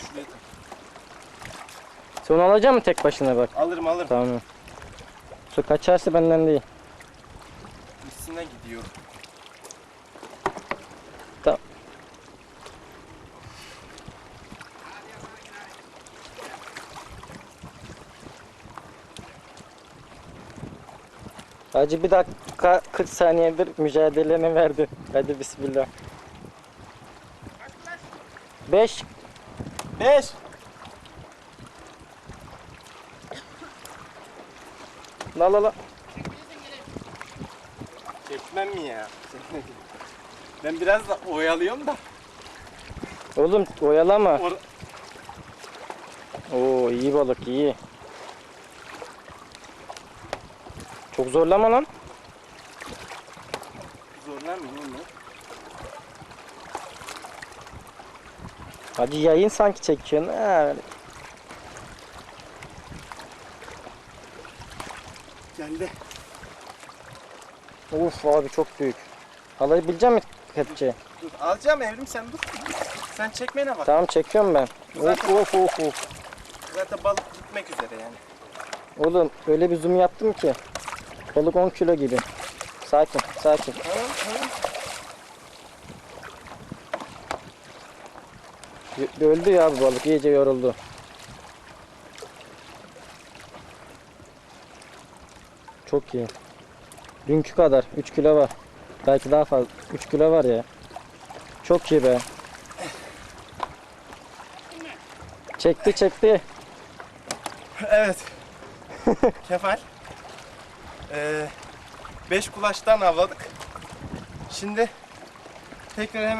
şuraya tak. Sen onu alacak mısın tek başına bak? Alırım alırım. Tamam. Su kaçarsa benden değil. Üstüne gidiyor. Hacı bir dakika 40 saniyedir mücadeleni verdi. Hadi bismillah. 5 5. La la la. Çekmem mi ya? Ben biraz da oyalıyorum da. Oğlum oyalama. Or- Oo iyi balık iyi. Çok zorlama lan. Zorlanmıyor mu? Hacı yayın sanki çekiyorsun. Ha. Geldi. Uf abi çok büyük. Alabilecek misin kepçeyi? Dur alacağım evrim sen dur. Sen çekmene bak. Tamam çekiyorum ben. Of of of of. Zaten balık gitmek üzere yani. Oğlum öyle bir zoom yaptım ki. Balık 10 kilo gibi. Sakin sakin. Tamam tamam. Öldü ya bu balık iyice yoruldu. Çok iyi. Dünkü kadar 3 kilo var. Belki daha fazla. 3 kilo var ya. Çok iyi be. Çekti çekti. Evet. Kefal. Ee, beş kulaçtan avladık. Şimdi tekrar hemen